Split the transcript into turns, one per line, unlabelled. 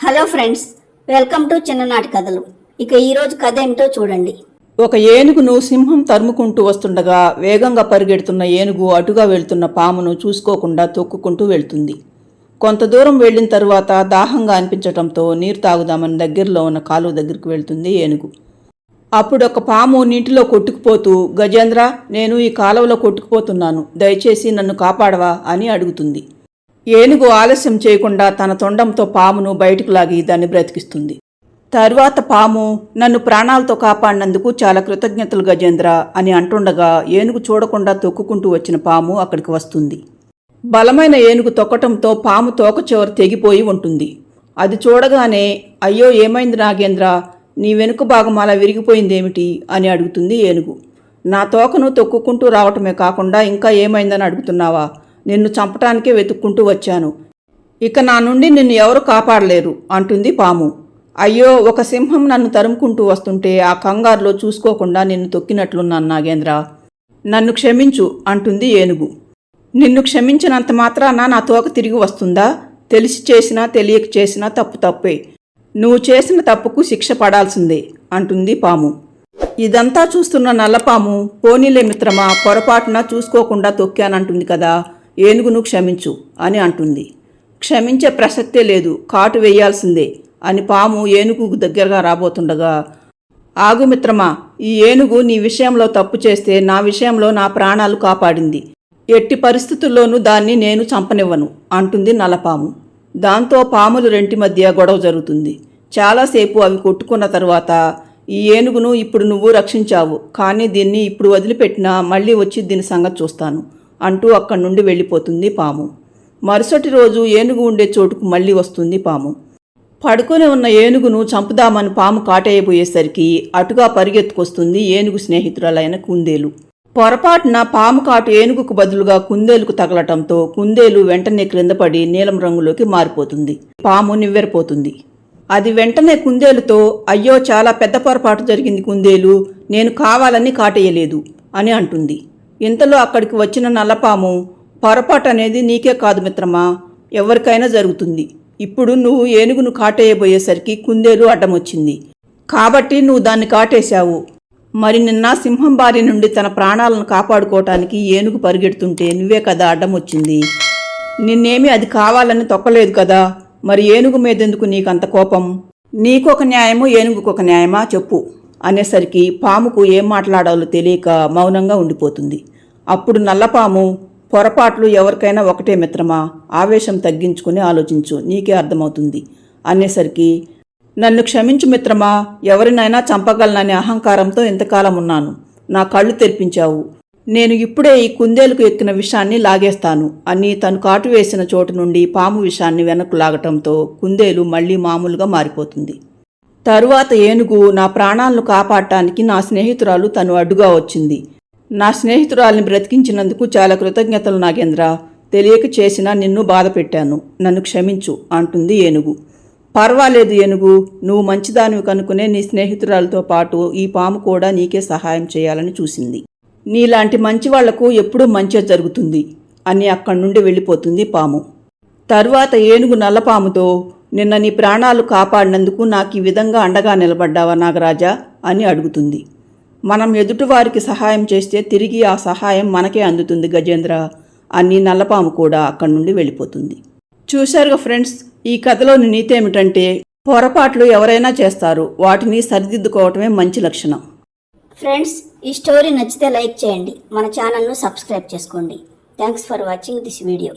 Hello friends welcome to చిన్ననాటి కథలు. ఇక ఈరోజు కథ ఏమిటో చూడండి.
ఒక ఏనుగును సింహం తరుముకుంటూ వస్తుండగా వేగంగా పరిగెడుతున్న ఏనుగు అటుగా వెళ్తున్న పామును చూసుకోకుండా తొక్కుకుంటూ వెళ్తుంది. కొంత దూరం వెళ్ళిన తరువాత దాహంగా అనిపించటంతో నీరు తాగుదామని దగ్గరలో ఉన్న కాలువ దగ్గరికి వెళ్తుంది ఏనుగు. అప్పుడు ఒక పాము నీటిలో కొట్టుకుపోతూ గజేంద్ర నేను ఈ కాలువలో కొట్టుకుపోతున్నాను. దయచేసి నన్ను కాపాడవా? అని అడుగుతుంది. ఏనుగు ఆలస్యం చేయకుండా తన తొండంతో పామును బయటకు లాగి దాన్ని బ్రతికిస్తుంది. తరువాత పాము నన్ను ప్రాణాలతో కాపాడినందుకు చాలా కృతజ్ఞతలు గజేంద్ర అని అంటుండగా ఏనుగు చూడకుండా తొక్కుకుంటూ వచ్చిన పాము అక్కడికి వస్తుంది. బలమైన ఏనుగు తొక్కటంతో పాము తోక చివర తెగిపోయి ఉంటుంది. అది చూడగానే అయ్యో ఏమైంది నాగేంద్ర? నీ వెనుక భాగం అలా విరిగిపోయిందేమిటి? అని అడుగుతుంది ఏనుగు. నా తోకను తొక్కుకుంటూ రావటమే కాకుండా ఇంకా ఏమైందని అడుగుతున్నావా? నిన్ను చంపటానికే వెతుక్కుంటూ వచ్చాను. ఇక నా నుండి నిన్ను ఎవరు కాపాడలేరు అంటుంది పాము. అయ్యో ఒక సింహం నన్ను తరుముకుంటూ వస్తుంటే ఆ కంగారులో చూసుకోకుండా నిన్ను తొక్కినట్లున్నాను నాగేంద్ర. నన్ను క్షమించు అంటుంది ఏనుగు. నిన్ను క్షమించినంత మాత్రాన నా తోక తిరిగి వస్తుందా? తెలిసి చేసినా తెలియక చేసినా తప్పు తప్పే. నువ్వు చేసిన తప్పుకు శిక్ష పడాల్సిందే అంటుంది పాము. ఇదంతా చూస్తున్న నల్లపాము పోనీలే మిత్రమా పొరపాటున చూసుకోకుండా తొక్కానంటుంది కదా. ఏనుగును క్షమించు అని అంటుంది. క్షమించే ప్రసక్తే లేదు కాటు వేయాల్సిందే అని పాము ఏనుగు దగ్గరగా రాబోతుండగా ఆగు మిత్రమా ఈ ఏనుగు నీ విషయంలో తప్పు చేస్తే నా విషయంలో నా ప్రాణాలు కాపాడింది. ఎట్టి పరిస్థితుల్లోనూ దాన్ని నేను చంపనివ్వను అంటుంది నల్లపాము. దాంతో పాములు రెంటి మధ్య గొడవ జరుగుతుంది. చాలాసేపు అవి కొట్టుకున్న తర్వాత ఈ ఏనుగును ఇప్పుడు నువ్వు రక్షించావు కానీ దీన్ని ఇప్పుడు వదిలిపెట్టినా మళ్ళీ వచ్చి దీని సంగతి చూస్తాను. అంటూ అక్కడి నుండి వెళ్ళిపోతుంది పాము. మరుసటి రోజు ఏనుగు ఉండే చోటుకు మళ్ళీ వస్తుంది పాము. పడుకొని ఉన్న ఏనుగును చంపుదామని పాము కాటేయబోయేసరికి అటుగా పరిగెత్తుకొస్తుంది ఏనుగు స్నేహితురాలైన కుందేలు. పొరపాటున పాము కాటు ఏనుగుకు బదులుగా కుందేలుకు తగలటంతో కుందేలు వెంటనే క్రిందపడి నీలం రంగులోకి మారిపోతుంది. పాము నివ్వెరపోతుంది. అది వెంటనే కుందేలుతో అయ్యో చాలా పెద్ద పొరపాటు జరిగింది కుందేలు. నేను కావాలని కాటేయలేదు అని అంటుంది. ఇంతలో అక్కడికి వచ్చిన నల్లపాము పొరపాటు అనేది నీకే కాదు మిత్రమా? ఎవరికైనా జరుగుతుంది. ఇప్పుడు నువ్వు ఏనుగును కాటేయబోయేసరికి కుందేలు అడ్డమొచ్చింది. కాబట్టి నువ్వు దాన్ని కాటేశావు. మరి నిన్న సింహం బారి నుండి తన ప్రాణాలను కాపాడుకోవటానికి ఏనుగు పరిగెడుతుంటే నువ్వే కదా అడ్డం వచ్చింది నిన్నేమి అది కావాలని తొక్కలేదు కదా. మరి ఏనుగు మీదెందుకు నీకంత కోపం? నీకొక న్యాయము ఏనుగుకొక న్యాయమా? చెప్పు. అనేసరికి పాముకు ఏం మాట్లాడాలో తెలియక మౌనంగా ఉండిపోతుంది. అప్పుడు నల్లపాము పొరపాట్లు ఎవరికైనా ఒకటే మిత్రమా? ఆవేశం తగ్గించుకుని ఆలోచించు నీకే అర్థమవుతుంది. అనేసరికి నన్ను క్షమించు మిత్రమా? ఎవరినైనా చంపగలననే అహంకారంతో ఇంతకాలం ఉన్నాను. నా కళ్ళు తెరిపించావు. నేను ఇప్పుడే ఈ కుందేలుకు ఎక్కిన విషాన్ని లాగేస్తాను. అని తను కాటు వేసిన చోటు నుండి పాము విషాన్ని వెనక్కు లాగటంతో కుందేలు మళ్ళీ మామూలుగా మారిపోతుంది. తరువాత ఏనుగు నా ప్రాణాలను కాపాడటానికి నా స్నేహితురాలు తను అడ్డుగా వచ్చింది. నా స్నేహితురాల్ని బ్రతికించినందుకు చాలా కృతజ్ఞతలు నాగేంద్ర. తెలియక చేసినా నిన్ను బాధ పెట్టాను నన్ను క్షమించు అంటుంది ఏనుగు. పర్వాలేదు ఏనుగు. నువ్వు మంచిదానివి కనుకునే నీ స్నేహితురాలతో పాటు ఈ పాము కూడా నీకే సహాయం చేయాలని చూసింది. నీలాంటి మంచి వాళ్ళకు ఎప్పుడూ మంచి జరుగుతుంది అని అక్కడి నుండి వెళ్ళిపోతుంది పాము. తరువాత ఏనుగు నల్లపాముతో నిన్న నీ ప్రాణాలు కాపాడినందుకు నాకు ఈ విధంగా అండగా నిలబడ్డావా నాగరాజా? అని అడుగుతుంది. మనం ఎదుటివారికి సహాయం చేస్తే తిరిగి ఆ సహాయం మనకే అందుతుంది గజేంద్ర అని నల్లపాము కూడా అక్కడి నుండి వెళ్ళిపోతుంది. చూశారుగా ఫ్రెండ్స్ ఈ కథలోని నీతి ఏమిటంటే పొరపాట్లు ఎవరైనా చేస్తారు వాటిని సరిదిద్దుకోవటమే మంచి లక్షణం.
ఫ్రెండ్స్ ఈ స్టోరీ నచ్చితే లైక్ చేయండి మన ఛానల్ను సబ్స్క్రైబ్ చేసుకోండి. Thanks for watching this video.